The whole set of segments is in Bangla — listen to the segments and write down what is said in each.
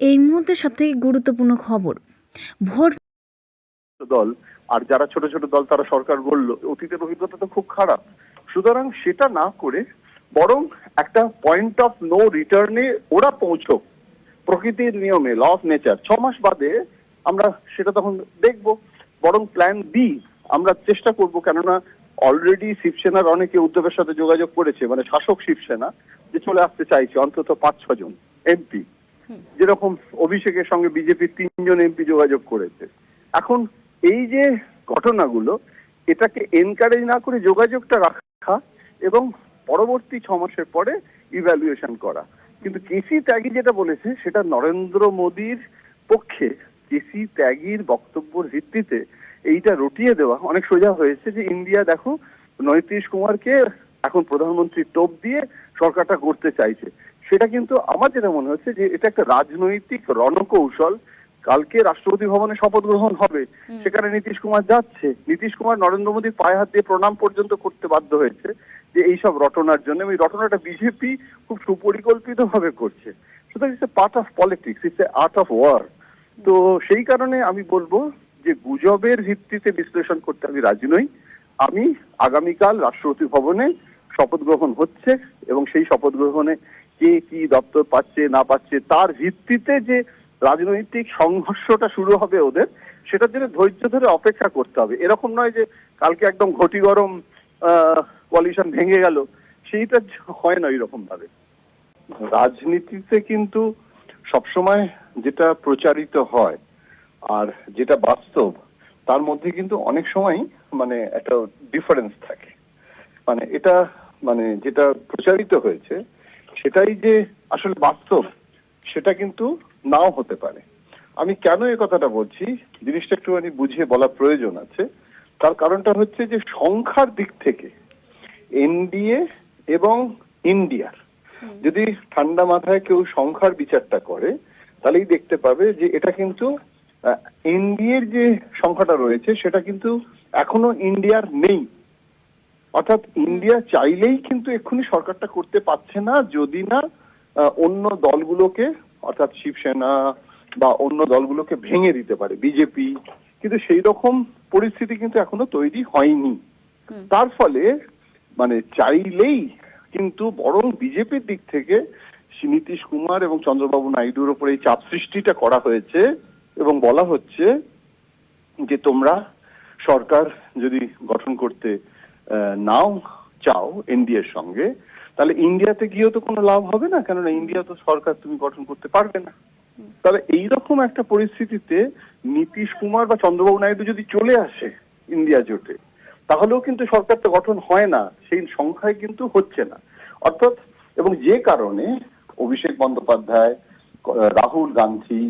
এই মুহূর্তে সবথেকে গুরুত্বপূর্ণ খবর। ভোট দল, আর যারা ছোট ছোট দল তারা সরকার গড়লো, অতীতের অভিজ্ঞতা তো খুব খারাপ। সুতরাং সেটা না করে বরং একটা পয়েন্ট অফ নো রিটার্নে ওরা পৌঁছক। প্রকৃতির নিয়মে ল অফ নেচার ছ মাস বাদে আমরা সেটা তখন দেখব। বরং প্ল্যান বি আমরা চেষ্টা করব, কেননা অলরেডি শিবসেনার অনেকে উদ্যোগের সাথে যোগাযোগ করেছে মানে শাসক শিবসেনা, যে চলে আসতে চাইছে, অন্তত পাঁচ ছজন এমপি যেরকম অভিষেকের সঙ্গে বিজেপির তিনজন এমপি যোগাযোগ করেছে। এখন এই যে ঘটনাগুলো, এটাকে এনকারেজ না করে যোগাযোগটা রাখা এবং পরবর্তী ছ মাসের পরে ইভ্যালুয়েশন করা। কিন্তু কেসি ত্যাগী যেটা বলেছে, সেটা নরেন্দ্র মোদীর পক্ষে কেসি ত্যাগীর বক্তব্যের ভিত্তিতে এইটা রটিয়ে দেওয়া অনেক সোজা হয়েছে যে ইন্ডিয়া দেখো, নীতিশ কুমারকে এখন প্রধানমন্ত্রী টোপ দিয়ে সরকারটা করতে চাইছে। সেটা কিন্তু আমার যেটা মনে হচ্ছে যে এটা একটা রাজনৈতিক রণকৌশল। কালকে রাষ্ট্রপতি ভবনে শপথ গ্রহণ হবে সেখানে নীতিশ কুমার যাচ্ছে। নীতিশ কুমার নরেন্দ্র মোদীর পায়ে হাত দিয়ে প্রণাম পর্যন্ত করতে বাধ্য হয়েছে যে এইসব রটনার জন্য। এই রটনাটা বিজেপি খুব সুপরিকল্পিত ভাবে করছে। সুতরাং it's a part of politics it's a art of war তো সেই কারণে আমি বলব যে গুজবের ভিত্তিতে বিশ্লেষণ করতে আমি রাজি নই। আমি আগামীকাল রাষ্ট্রপতি ভবনে শপথ গ্রহণ হচ্ছে এবং সেই শপথ গ্রহণে কে কি দপ্তর পাচ্ছে, না পাচ্ছে, তার ভিত্তিতে যে রাজনৈতিক সংঘর্ষটা শুরু হবে ওদের, সেটার জন্য ধৈর্য ধরে অপেক্ষা করতে হবে। এরকম নয় যে কালকে একদম ঘটি গরম পলিউশন ভেঙে গেল। সেইটা হয় না এরকম ভাবে রাজনীতিতে কিন্তু সবসময় যেটা প্রচারিত হয় আর যেটা বাস্তব, তার মধ্যে কিন্তু অনেক সময় মানে একটা ডিফারেন্স থাকে। মানে এটা মানে যেটা প্রচারিত হয়েছে সেটাই যে আসলে বাস্তব সেটা কিন্তু নাও হতে পারে। আমি কেন এই কথাটা বলছি? জিনিসটা একটুখানি বুঝিয়ে বলা প্রয়োজন আছে। তার কারণটা হচ্ছে যে সংখ্যার দিক থেকে এনডিএ এবং ইন্ডিয়ার যদি ঠান্ডা মাথায় কেউ সংখ্যার বিচারটা করে তাহলেই দেখতে পাবে যে এটা কিন্তু এনডিএর যে সংখ্যাটা রয়েছে সেটা কিন্তু এখনও ইন্ডিয়ার নেই। অর্থাৎ ইন্ডিয়া চাইলেই কিন্তু এক্ষুনি সরকারটা করতে পারছে না যদি না অন্য দলগুলোকে অর্থাৎ শিবসেনা বা অন্য দলগুলোকে ভেঙে দিতে পারে বিজেপি। কিন্তু সেই রকম পরিস্থিতি কিন্তু এখনও তৈরি হয়নি। তার ফলে মানে চাইলেই কিন্তু বরং বিজেপির দিক থেকে নীতিশ কুমার এবং চন্দ্রবাবু নাইডুর উপরে এই চাপ সৃষ্টিটা করা হয়েছে এবং বলা হচ্ছে যে তোমরা সরকার যদি গঠন করতে নাও চাও এনডিএর সঙ্গে তাহলে ইন্ডিয়াতে গিয়েও তো কোনো লাভ হবে না কেননা ইন্ডিয়া তো সরকার তুমি গঠন করতে পারবে না। তাহলে এইরকম একটা পরিস্থিতিতে নীতিশ কুমার বা চন্দ্রবাবু নাইডু যদি চলে আসে ইন্ডিয়া জোটে তাহলেও কিন্তু সরকার তো গঠন হয় না সেই সংখ্যায় কিন্তু হচ্ছে না। অর্থাৎ এবং যে কারণে অভিষেক বন্দ্যোপাধ্যায় রাহুল গান্ধী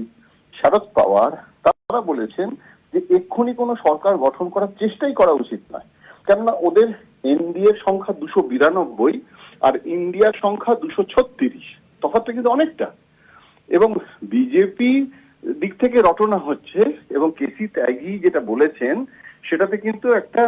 শরদ পাওয়ার তারা বলেছেন যে এক্ষুনি কোনো সরকার গঠন করার চেষ্টাই করা উচিত নয়। কেননা ওদের এনডিএর সংখ্যা দুশো বিরানব্বই আর ইন্ডিয়ার সংখ্যা দুশো ছত্রিশ। তো কিন্তু অনেকটা। এবং বিজেপি দিক থেকে রটনা হচ্ছে এবং কেসি ত্যাগী যেটা বলেছেন, সেটাতে কিন্তু একটা